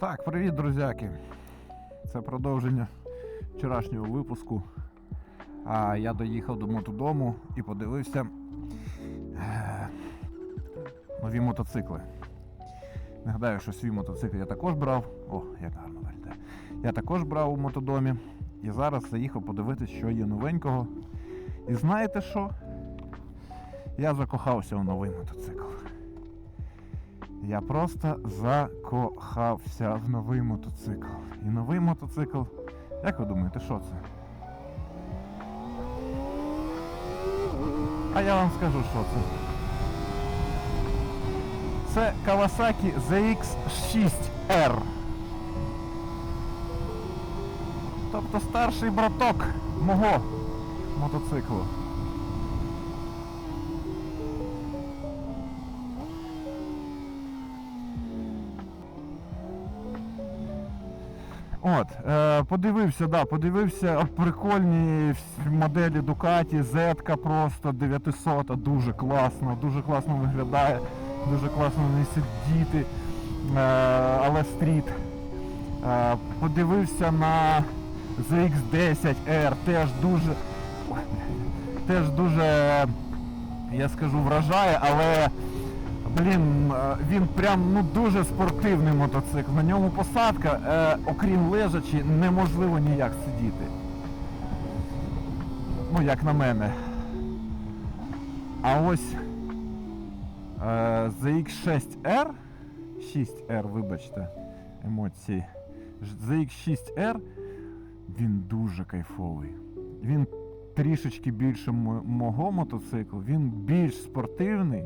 Так, привіт, друзяки. Це продовження вчорашнього випуску. А я доїхав до мотодому і подивився е, нові мотоцикли. Нагадаю, що свій мотоцикл я також брав. О, як гарно виглядає. Я також брав у мотодомі. І зараз заїхав подивитися, що є новенького. І знаєте що? Я закохався у новий мотоцикл. Я просто закохався в новий мотоцикл. І новий мотоцикл. Як ви думаєте, що це? А я вам скажу, що це. Це Kawasaki ZX6R. Тобто старший браток мого мотоциклу. От, е, подивився, да, подивився прикольні моделі Ducati, Z просто 900, дуже класно, дуже класно виглядає, дуже класно не сидіти, е, але стріт. Е, подивився на ZX10R, теж дуже, теж дуже, я скажу, вражає, але Блін, е, він прям ну дуже спортивний мотоцикл. На ньому посадка, е, окрім лежачі, неможливо ніяк сидіти. Ну, як на мене. А ось е, ZX6R 6R, вибачте, емоції. Ж- ZX6R він дуже кайфовий. Він трішечки більше мого мотоциклу, він більш спортивний.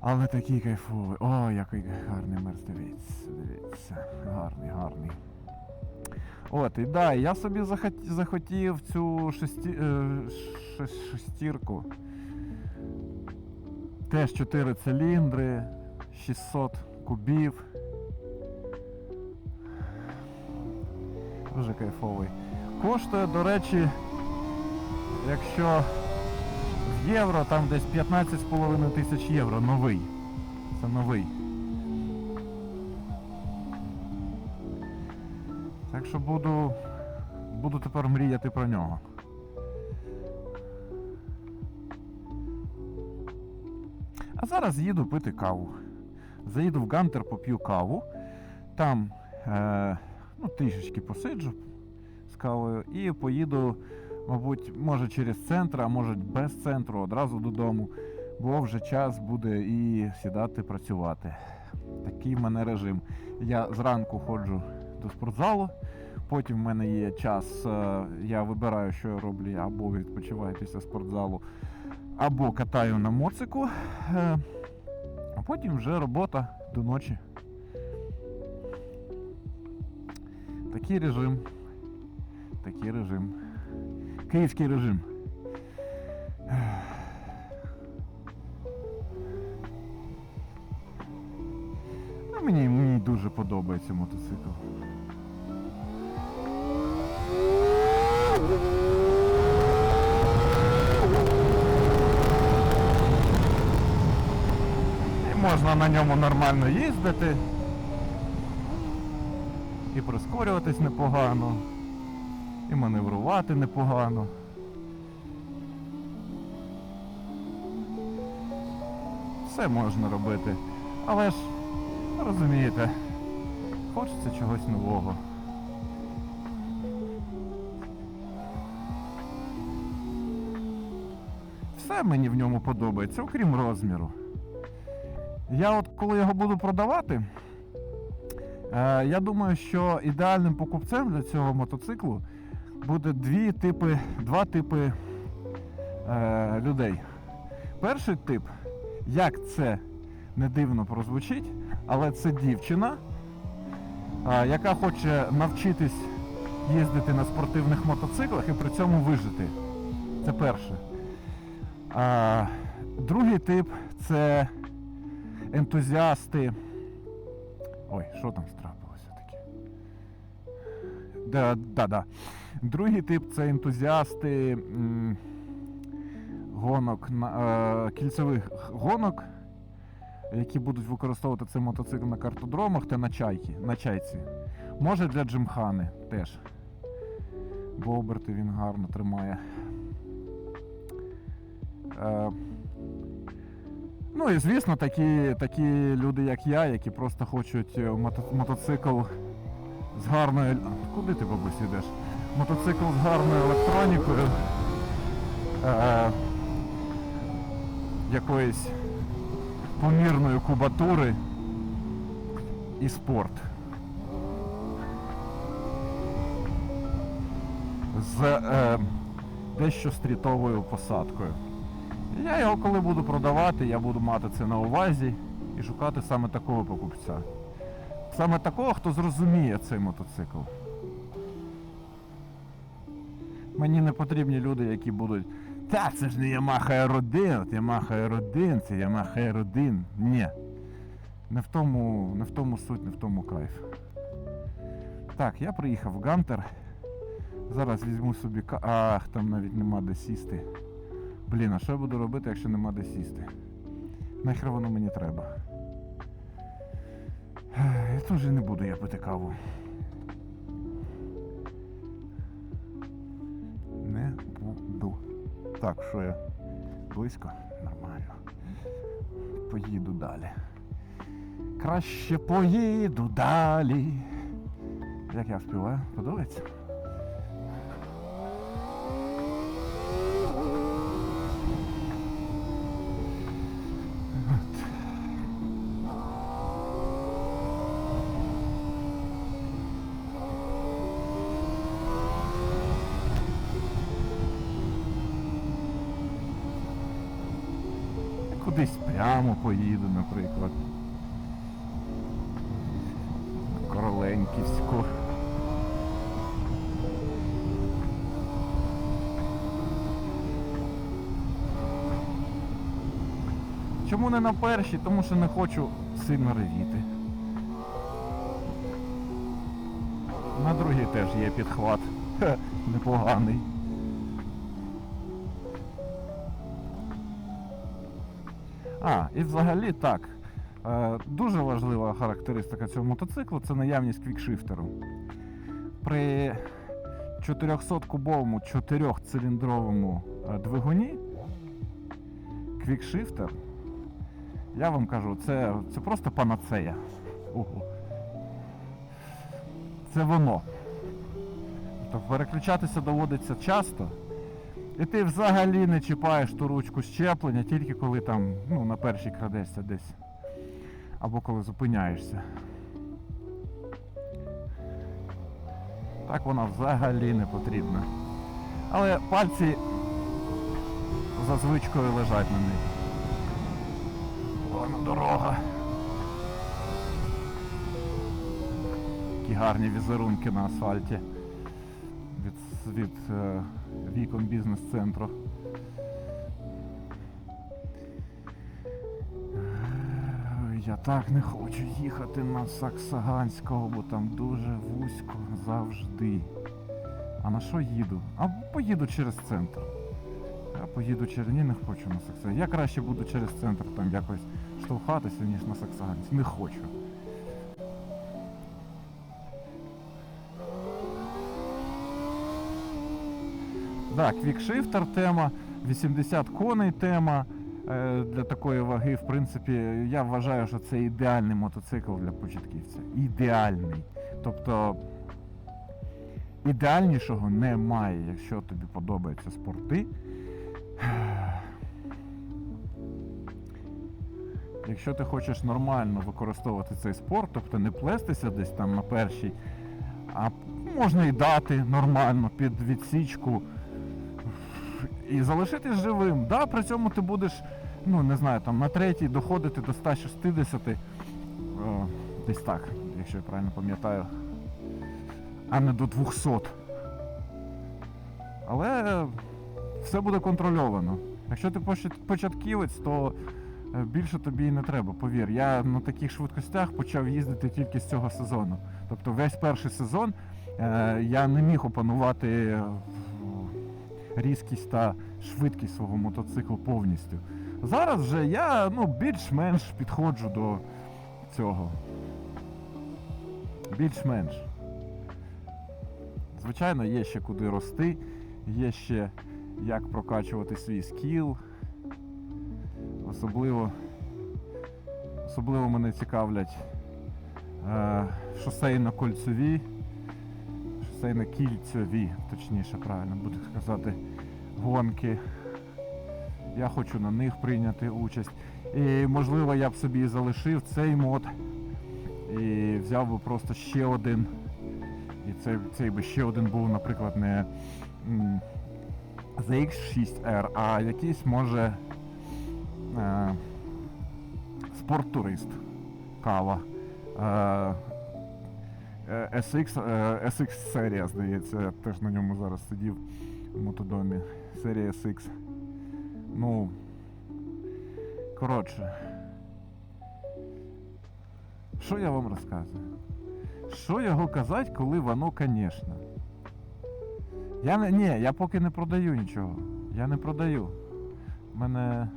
Але такий кайфовий. О, який гарний мерз, дивіться, дивіться. Гарний, гарний. От, і да, я собі захотів цю шесті... е, шестірку. Теж 4 циліндри, 600 кубів. Дуже кайфовий. Коштує, до речі, якщо євро, там десь 15,5 тисяч євро. Новий. Це новий. Так що буду. Буду тепер мріяти про нього. А зараз їду пити каву. Заїду в Гантер, поп'ю каву. Там е, ну, трішечки посиджу з кавою і поїду мабуть, може через центр, а може без центру, одразу додому, бо вже час буде і сідати працювати. Такий в мене режим. Я зранку ходжу до спортзалу, потім в мене є час, е, я вибираю, що я роблю, або відпочиваю після спортзалу, або катаю на моцику, е, а потім вже робота до ночі. Такий режим. Такий режим. Київський режим. Ну, мені, мені дуже подобається мотоцикл. І можна на ньому нормально їздити. І прискорюватись непогано і маневрувати непогано. Все можна робити. Але ж, розумієте, хочеться чогось нового. Все мені в ньому подобається, окрім розміру. Я от коли його буду продавати, е, я думаю, що ідеальним покупцем для цього мотоциклу буде дві типи, два типи е, людей. Перший тип, як це не дивно прозвучить, але це дівчина, е, яка хоче навчитись їздити на спортивних мотоциклах і при цьому вижити. Це перше. А, другий тип це ентузіасти. Ой, що там таке? Да, да, да. Другий тип це ентузіасти гонок, е, кільцевих гонок, які будуть використовувати цей мотоцикл на картодромах та на чайки, на чайці. Може для джимхани теж. Бо оберти він гарно тримає. Е, ну і звісно, такі, такі люди, як я, які просто хочуть е, мотоцикл з гарною. Куди ти, бабусь, йдеш? Мотоцикл з гарною електронікою. Е, якоїсь помірної кубатури і спорт. З е, дещо стрітовою посадкою. Я його коли буду продавати, я буду мати це на увазі і шукати саме такого покупця. Саме такого, хто зрозуміє цей мотоцикл. Мені не потрібні люди, які будуть. Та це ж не Yamaha R1, от Yamaha R1, це Yamaha R1. Ні. Не в тому, не в тому суть, не в тому кайф. Так, я приїхав в Гантер. Зараз візьму собі. Ах, там навіть нема де сісти. Блін, а що я буду робити, якщо нема де сісти? Нахер воно мені треба. Я теж не буду я пити каву. Не буду. Так, що я? Близько? Нормально. Поїду далі. Краще поїду далі. Як я співаю? Подобається? Поїду, наприклад. На Короленківську. Чому не на першій? Тому що не хочу сильно ревіти. На другій теж є підхват. Непоганий. А, і взагалі так. Е, дуже важлива характеристика цього мотоциклу це наявність квікшифтеру. При 400-кубовому 4-циліндровому е, двигуні квікшифтер, я вам кажу, це, це просто панацея. Ого. Це воно. Тобто переключатися доводиться часто. І ти взагалі не чіпаєш ту ручку щеплення, тільки коли там ну, на першій крадешся десь. Або коли зупиняєшся. Так вона взагалі не потрібна. Але пальці за звичкою лежать на ній. Ладно, дорога. Які гарні візерунки на асфальті від, е, вікон бізнес-центру. Е, Я так не хочу їхати на Саксаганського, бо там дуже вузько завжди. А на що їду? А поїду через центр. Я поїду через... Ні, не хочу на Саксаганськ. Я краще буду через центр там якось штовхатися, ніж на Саксаганськ. Не хочу. Так, квікшифтер тема, 80 коней тема. Е, Для такої ваги, в принципі, я вважаю, що це ідеальний мотоцикл для початківця. Ідеальний. Тобто ідеальнішого немає, якщо тобі подобаються спорти. Якщо ти хочеш нормально використовувати цей спорт, тобто не плестися десь там на першій, а можна і дати нормально під відсічку і залишитись живим. Да, при цьому ти будеш, ну не знаю, там на третій доходити до 160, е, десь так, якщо я правильно пам'ятаю, а не до 200. Але все буде контрольовано. Якщо ти початківець, то е, більше тобі і не треба, повір. Я на таких швидкостях почав їздити тільки з цього сезону. Тобто весь перший сезон е, я не міг опанувати різкість та швидкість свого мотоциклу повністю. Зараз вже я ну, більш-менш підходжу до цього. Більш-менш. Звичайно, є ще куди рости, є ще як прокачувати свій скіл. Особливо, особливо мене цікавлять е, шосейно-кольцеві, шосейно-кільцеві, точніше, правильно буде сказати, гонки. Я хочу на них прийняти участь. І можливо я б собі залишив цей мод і взяв би просто ще один. І цей, цей би ще один був, наприклад, не м, ZX6R, а якийсь може е, спорттурист кава. Е, SX, е, SX серія, здається, я теж на ньому зараз сидів в мотодомі. Серія SX. Ну. Коротше. Що я вам розказую? Що його казати, коли воно, звісно. Я не. Ні, я поки не продаю нічого. Я не продаю. У мене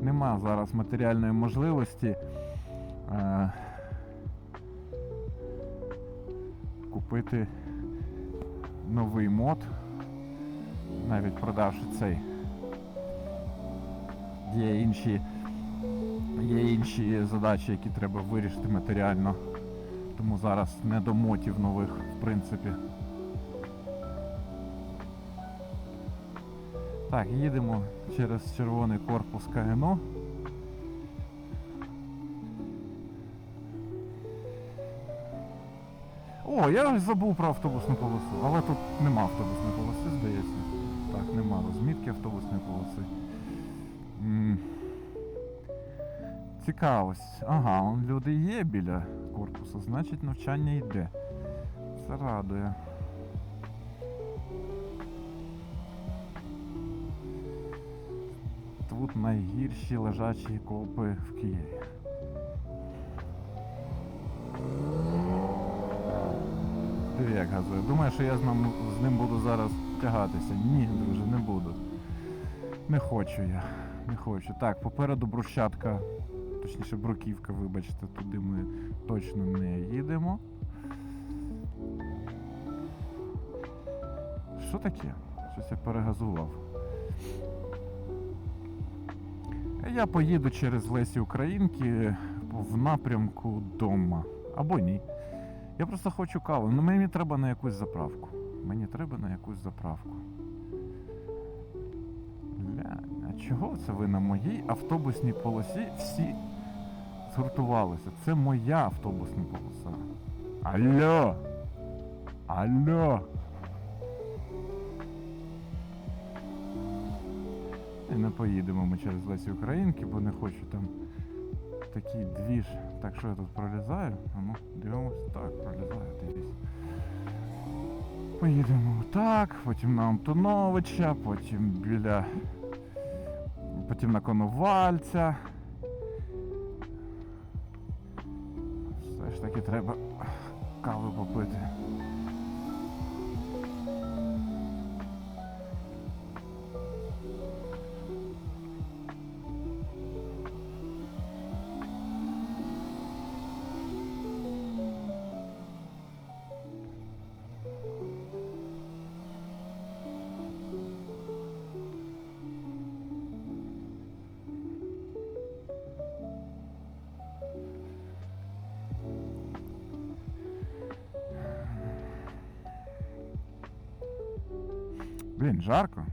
нема зараз матеріальної можливості е, купити новий мод, навіть продавши цей. Є інші, є інші задачі, які треба вирішити матеріально. Тому зараз не до мотів нових, в принципі. Так, їдемо через червоний корпус КНО. Я забув про автобусну полосу, але тут нема автобусної полоси, здається. Так, нема розмітки автобусної полоси. Цікавость. Ага, люди є біля корпусу, значить навчання йде. Це радує. Тут найгірші лежачі копи в Києві. Як газує. Думаю, що я з ним, з ним буду зараз тягатися. Ні, друже, не буду. Не хочу я. Не хочу. Так, попереду брусчатка, точніше бруківка, вибачте, туди ми точно не їдемо. Що таке? Щось я перегазував. Я поїду через Лесі Українки в напрямку дома. Або ні. Я просто хочу каву. Ну мені треба на якусь заправку. Мені треба на якусь заправку. Ля, а чого це ви на моїй автобусній полосі всі згуртувалися? Це моя автобусна полоса. Алло! Алло! І не поїдемо ми через Лесі Українки, бо не хочу там такий двіж. Так що я тут пролізаю? Ну, дивимось. Так, пролізаю, дивись. Поїдемо так, потім на Антоновича, потім біля. Потім на Коновальця. Все ж таки треба кави попити. Блін, жарко.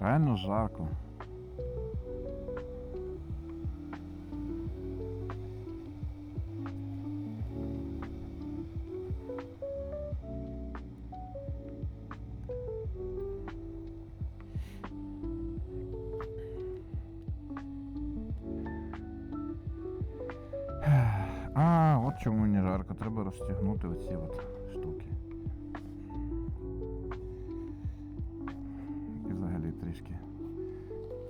Реально жарко. От чому мені жарко. Треба розтягнути оці от штуки. І взагалі трішки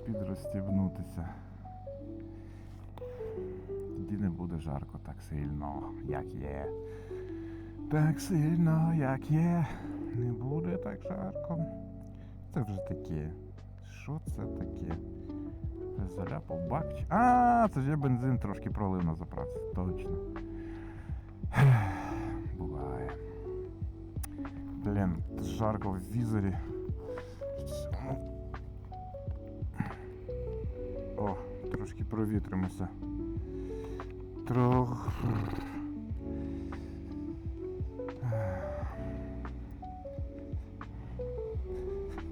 підрозстібнутися. Тоді не буде жарко так сильно, як є. Так сильно, як є. Не буде так жарко. Це вже таке. Що це таке? Заляпав бак. А, це ж я бензин трошки пролив на заправці. Точно. Жарко в візорі. О, трошки провітримося. Трох.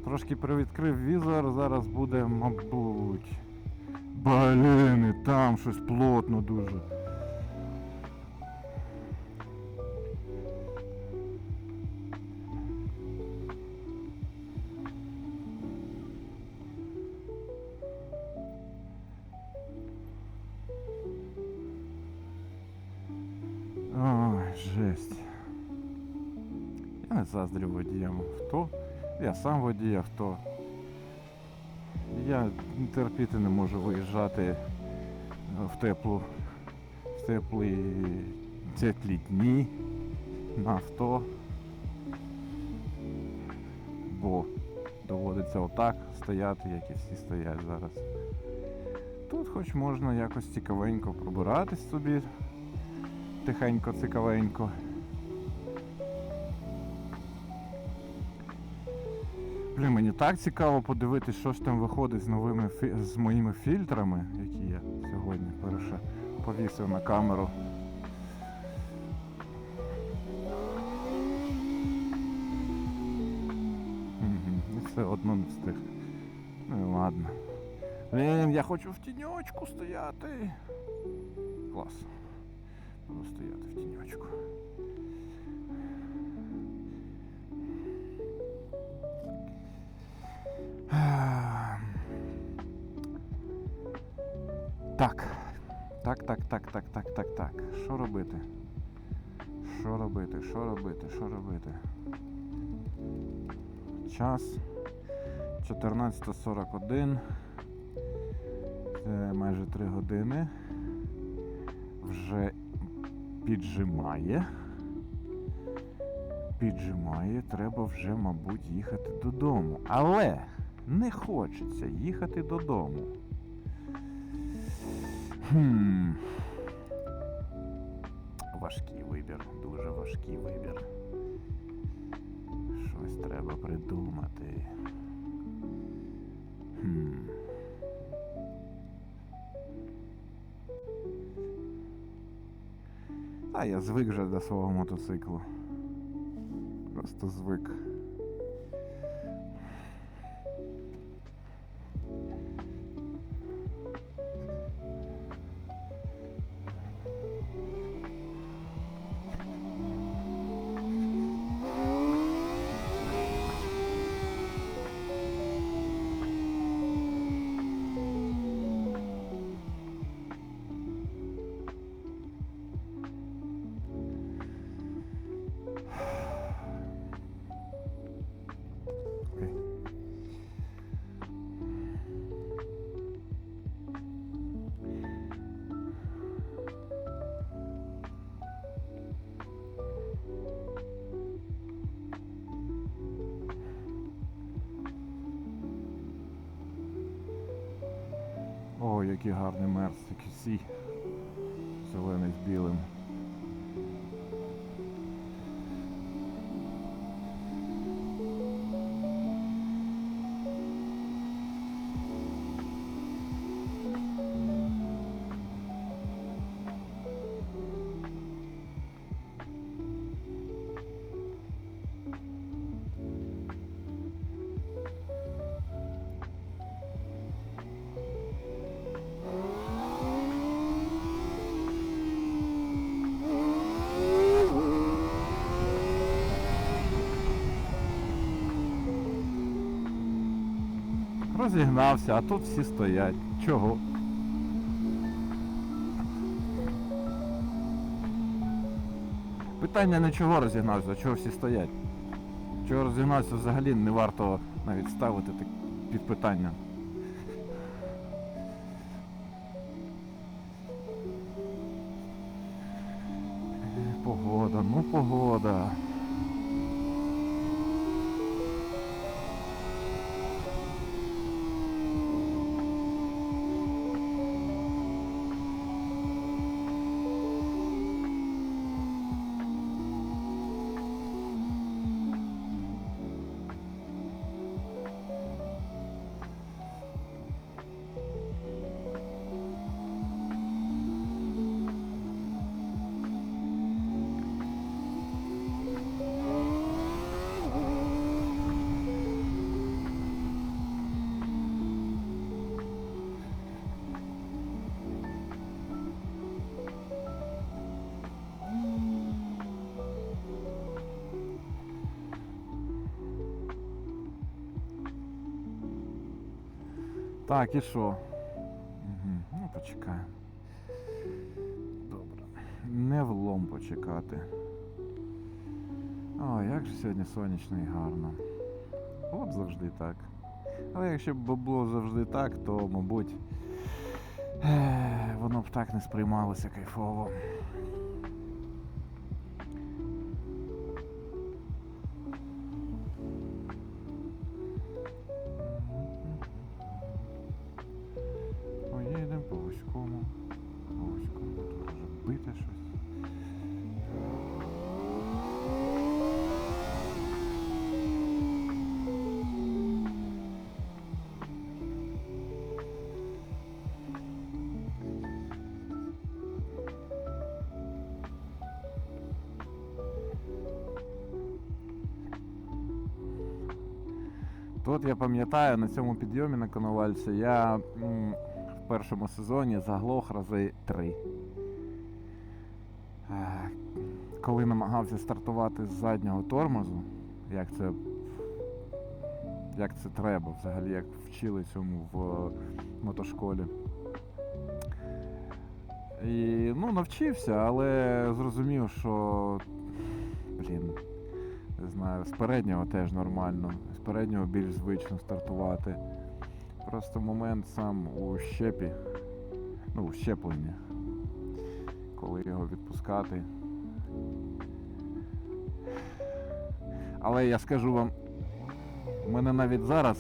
Трошки привідкрив візор, зараз буде, мабуть. Блін, і там щось плотно дуже. Сам водій, а хто? Я терпіти не можу виїжджати в теплу, в теплі, теплі дні на авто. Бо доводиться отак стояти, як і всі стоять зараз. Тут хоч можна якось цікавенько пробиратись собі тихенько, Блін, мені так цікаво подивитись, що ж там виходить з новими з моїми фільтрами, які я сьогодні перше повісив на камеру. І все одно не встиг. Ну і ладно. Блін, я хочу в тіньочку стояти. Клас. Буду стояти в тіньочку. Так. Так, так, так, так, так, так, так. Що робити? Що робити? Що робити? Що робити? Час 14.41. Це майже 3 години. Вже піджимає. Піджимає, треба вже, мабуть, їхати додому. Але не хочеться їхати додому. Хм. Важкий вибір, дуже важкий вибір. Щось треба придумати. Хм. А я звик вже до свого мотоциклу. Просто звик. О, який гарний мерз, який сій. Зелений з білим. Розігнався, а тут всі стоять. Чого? Питання не чого розігнався, а чого всі стоять. Чого розігнався взагалі не варто навіть ставити так під питання. Погода, ну погода. Так, і що? Угу. Ну, почекаємо. Добре. Не влом почекати. О, як же сьогодні сонячно і гарно. Було б завжди так. Але якщо б було завжди так, то, мабуть, воно б так не сприймалося кайфово. Пам'ятаю, на цьому підйомі на Коновальці я м, в першому сезоні заглох рази три. Е, Коли намагався стартувати з заднього тормозу, як це, як це треба, взагалі, як вчили цьому в е, мотошколі. І ну, навчився, але зрозумів, що блін, не знаю, з переднього теж нормально. З переднього більш звично стартувати. Просто момент сам у щепі, ну, у щепленні, коли його відпускати. Але я скажу вам, у мене навіть зараз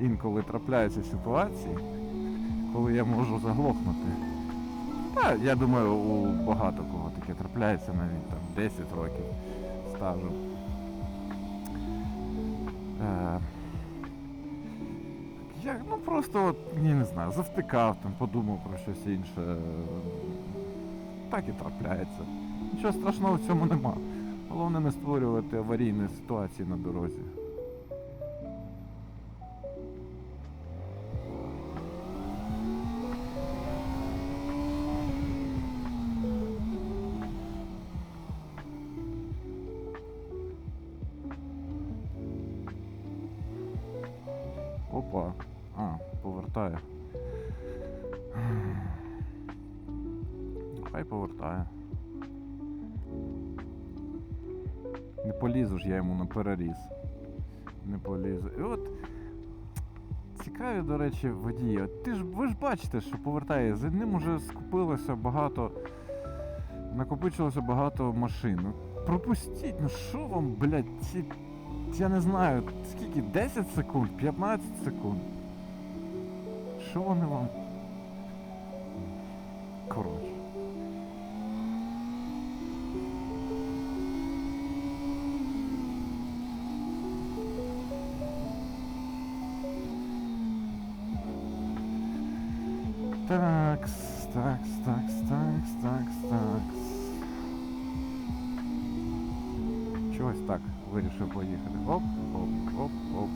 інколи трапляються ситуації, коли я можу заглохнути. Та, я думаю, у багато кого таке трапляється навіть там 10 років стажу. Е, я ну просто от, ні, не знаю, завтикав там, подумав про щось інше. Так і трапляється. Нічого страшного в цьому нема. Головне не створювати аварійні ситуації на дорозі. Переріз. Не полізу. І от цікаві, до речі, водії. От Ти ж ви ж бачите, що повертає. За ним уже скупилося багато. Накопичилося багато машин. Пропустіть, ну що вам, блядь, ці я не знаю, скільки? 10 секунд, 15 секунд. Що вони вам? Коротше. Такс, такс, такс, такс, такс, такс. Чогось так вирішив поїхати. Оп, оп, оп, оп.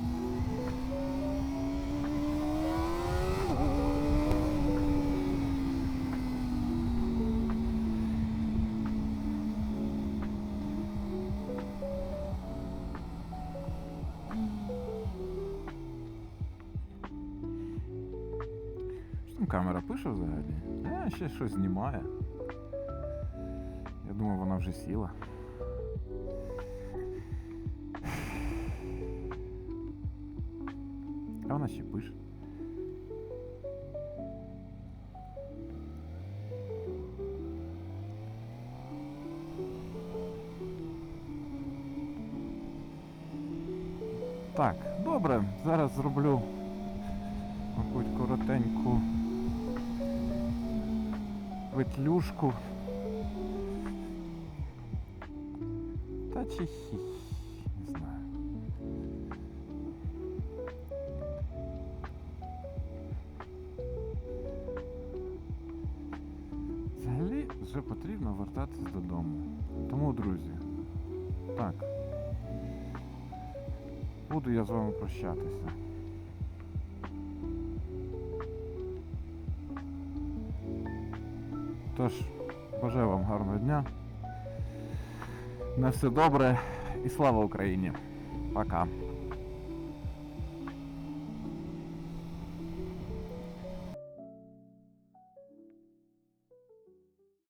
Що там камера пише взагалі? Ще щось знімає. Я думаю, вона вже сіла. Петлюшку. Та чи хі, не знаю. Взагалі вже потрібно вертатись додому. Тому, друзі, так. Буду я з вами прощатися. Тож, бажаю вам гарного дня. На все добре і слава Україні. Пока.